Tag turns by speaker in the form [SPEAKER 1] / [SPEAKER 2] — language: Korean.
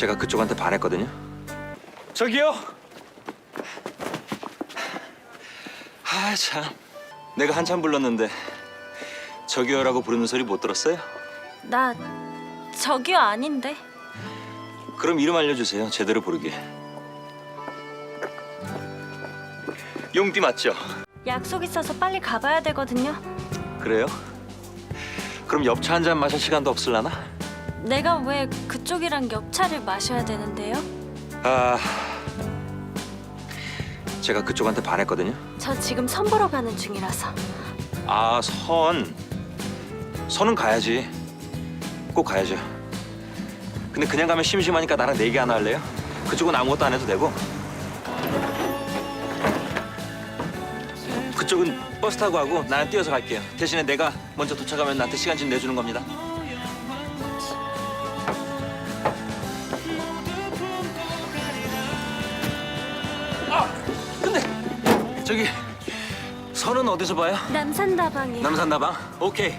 [SPEAKER 1] 제가 그쪽한테 반했거든요. 저기요. 아 참. 내가 한참 불렀는데 저기요라고 부르는 소리 못 들었어요?
[SPEAKER 2] 나 저기요 아닌데.
[SPEAKER 1] 그럼 이름 알려주세요. 제대로 부르게. 용띠 맞죠?
[SPEAKER 2] 약속 있어서 빨리 가봐야 되거든요.
[SPEAKER 1] 그래요? 그럼 엽차 한 잔 마실 시간도 없을라나?
[SPEAKER 2] 내가 왜 그쪽이랑 엽차를 마셔야 되는데요?
[SPEAKER 1] 아, 제가 그쪽한테 반했거든요.
[SPEAKER 2] 저 지금 선 보러 가는 중이라서.
[SPEAKER 1] 아, 선. 선은 가야지. 꼭 가야죠. 근데 그냥 가면 심심하니까 나랑 내기 하나 할래요? 그쪽은 아무것도 안 해도 되고. 그쪽은 버스 타고 가고 나는 뛰어서 갈게요. 대신에 내가 먼저 도착하면 나한테 시간 좀 내주는 겁니다. 저기 선은 어디서 봐요?
[SPEAKER 2] 남산다방에.
[SPEAKER 1] 남산다방? 오케이.